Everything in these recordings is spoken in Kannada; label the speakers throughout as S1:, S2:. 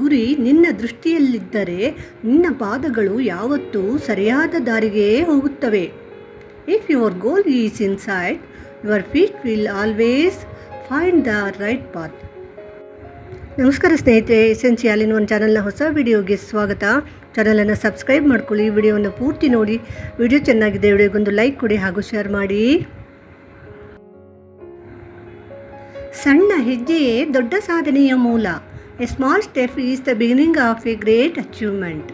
S1: ಗುರಿ ನಿನ್ನ ದೃಷ್ಟಿಯಲ್ಲಿದ್ದರೆ ನಿನ್ನ ಪಾದಗಳು ಯಾವತ್ತೂ ಸರಿಯಾದ ದಾರಿಗೆ ಹೋಗುತ್ತವೆ. If your goal is inside your feet will always find the right path ನಮಸ್ಕಾರ ಸ್ನೇಹಿತರೆ ಎಸೆನ್ಸಿಯಲ್ ಇನ್ ಒನ್ ಚಾನಲ್ನ ಹೊಸ ವಿಡಿಯೋಗೆ ಸ್ವಾಗತ. ಚಾನಲನ್ನು ಸಬ್ಸ್ಕ್ರೈಬ್ ಮಾಡ್ಕೊಳ್ಳಿ, ವಿಡಿಯೋವನ್ನು ಪೂರ್ತಿ ನೋಡಿ. ವಿಡಿಯೋ ಚೆನ್ನಾಗಿದೆ ವಿಡಿಯೋಗೊಂದು ಲೈಕ್ ಕೊಡಿ ಹಾಗೂ ಶೇರ್ ಮಾಡಿ. ಸಣ್ಣ ಹೆಜ್ಜೆಯೇ ದೊಡ್ಡ ಸಾಧನೆಯ ಮೂಲ. A small step is the beginning of a great achievement.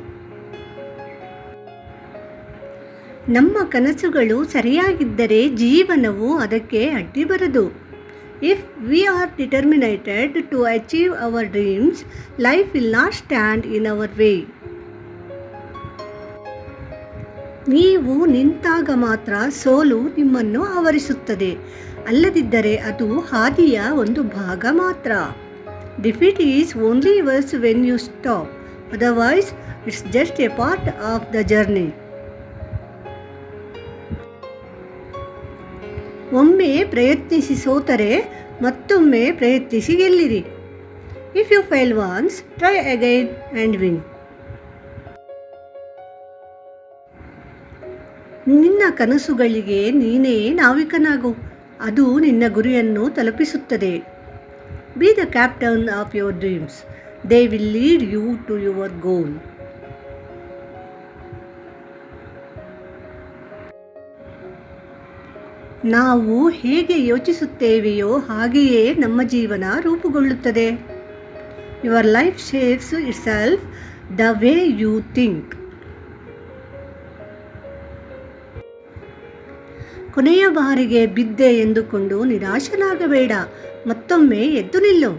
S1: ನಮ್ಮ ಕನಸುಗಳು ಸರಿಯಾಗಿದ್ದರೆ ಜೀವನವು ಅದಕ್ಕೆ ಅಡ್ಡಿ ಬರದು if we are determined to achieve our dreams life will not stand in our way ನೀವು ನಿಂತಾಗ ಮಾತ್ರ ಸೋಲು ನಿಮ್ಮನ್ನು ಆವರಿಸುತ್ತದೆ. ಅಲ್ಲದಿದ್ದರೆ ಅದು ಹಾದಿಯ ಒಂದು ಭಾಗ ಮಾತ್ರ. Defeat is only worse when you stop otherwise it's just a part of the journey ಒಮ್ಮೆ ಪ್ರಯತ್ನಿಸಿ ಸೋತರೆ, ಮತ್ತೊಮ್ಮೆ ಪ್ರಯತ್ನಿಸಿ ಗೆಲ್ಲಿರಿ. If you fail once try again and win ನಿನ್ನ ಕನಸುಗಳಿಗೆ ನೀನೇ ನಾವಿಕನಾಗು. ಅದು ನಿನ್ನ ಗುರಿಯನ್ನು ತಲುಪಿಸುತ್ತದೆ. Be the captain of your dreams they will lead you to your goal ನಾವು ಹೇಗೆ ಯೋಚಿಸುತ್ತೇವೆಯೋ ಹಾಗೆಯೇ ನಮ್ಮ ಜೀವನ ರೂಪುಗೊಳ್ಳುತ್ತದೆ. Your life shapes itself the way you think ಕೊನೆಯ ಬಾರಿಗೆ ಬಿದ್ದೆ ಎಂದುಕೊಂಡು ನಿರಾಶನಾಗಬೇಡ. ಮತ್ತೊಮ್ಮೆ ಎದ್ದು ನಿಲ್ಲು.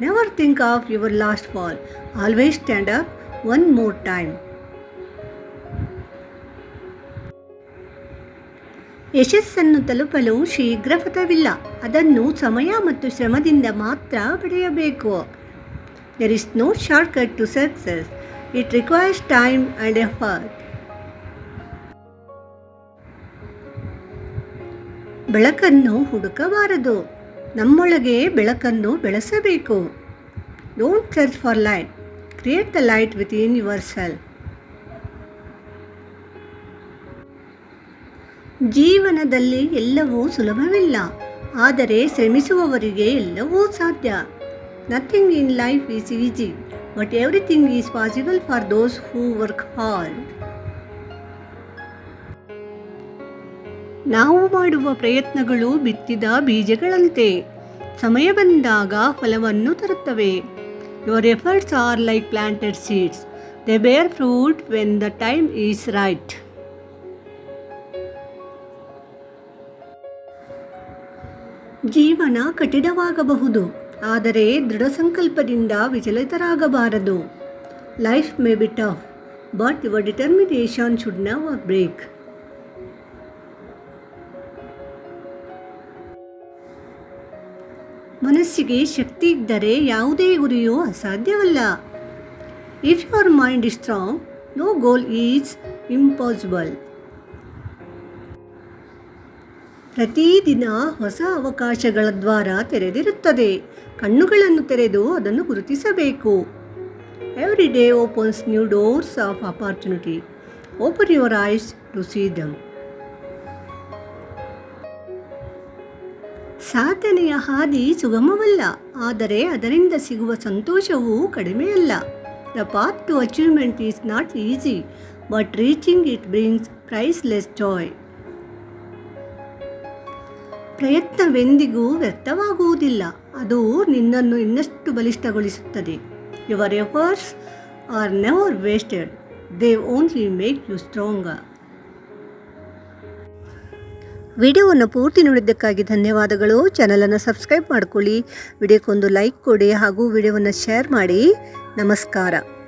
S1: Never think of your last fall always stand up one more time ಯಶಸ್ಸನ್ನು ತಲುಪಲು ಶೀಘ್ರ ಪಥವಿಲ್ಲ. ಅದನ್ನು ಸಮಯ ಮತ್ತು ಶ್ರಮದಿಂದ ಮಾತ್ರ ಪಡೆಯಬೇಕು. There is no shortcut to success it requires time and effort ಬೆಳಕನ್ನು ಹುಡುಕಬಾರದು. ನಮ್ಮೊಳಗೆ ಬೆಳಕನ್ನು ಬೆಳೆಸಬೇಕು. Don't search for light create the light within yourself ಜೀವನದಲ್ಲಿ ಎಲ್ಲವೂ ಸುಲಭವಿಲ್ಲ. ಆದರೆ ಶ್ರಮಿಸುವವರಿಗೆ ಎಲ್ಲವೂ ಸಾಧ್ಯ. Nothing in life is easy but everything is possible for those who work hard ನಾವು ಮಾಡುವ ಪ್ರಯತ್ನಗಳು ಬಿತ್ತಿದ ಬೀಜಗಳಂತೆ. ಸಮಯ ಬಂದಾಗ ಫಲವನ್ನು ತರುತ್ತವೆ. Your efforts are like planted seeds they bear fruit when the time is right ಜೀವನ ಕಠಿಣವಾಗಬಹುದು, ಆದರೆ ದೃಢ ಸಂಕಲ್ಪದಿಂದ ವಿಚಲಿತರಾಗಬಾರದು. Life may be tough but your determination should never break ಮನಸ್ಸಿಗೆ ಶಕ್ತಿ ಇದ್ದರೆ ಯಾವುದೇ ಗುರಿಯೂ ಅಸಾಧ್ಯವಲ್ಲ. If your mind is strong no goal is impossible ಪ್ರತಿದಿನ ಹೊಸ ಅವಕಾಶಗಳ ದ್ವಾರ ತೆರೆದಿರುತ್ತದೆ. ಕಣ್ಣುಗಳನ್ನು ತೆರೆದು ಅದನ್ನು ಗುರುತಿಸಬೇಕು. Every day opens new doors of opportunity open your eyes to see them ಸಾಧನೆಯ ಹಾದಿ ಸುಗಮವಲ್ಲ, ಆದರೆ ಅದರಿಂದ ಸಿಗುವ ಸಂತೋಷವೂ ಕಡಿಮೆಯಲ್ಲ. The path to achievement is not easy but reaching it brings priceless joy ಪ್ರಯತ್ನವೆಂದಿಗೂ ವ್ಯರ್ಥವಾಗುವುದಿಲ್ಲ, ಅದು ನಿನ್ನನ್ನು ಇನ್ನಷ್ಟು ಬಲಿಷ್ಠಗೊಳಿಸುತ್ತದೆ. Your efforts are never wasted they only make you stronger ವಿಡಿಯೋವನ್ನು ಪೂರ್ತಿ ನೋಡಿದ್ದಕ್ಕಾಗಿ ಧನ್ಯವಾದಗಳು. ಚಾನಲನ್ನು ಸಬ್ಸ್ಕ್ರೈಬ್ ಮಾಡಿಕೊಳ್ಳಿ. ವಿಡಿಯೋಕ್ಕೊಂದು ಲೈಕ್ ಕೊಡಿ ಹಾಗೂ ವಿಡಿಯೋವನ್ನು ಶೇರ್ ಮಾಡಿ. ನಮಸ್ಕಾರ.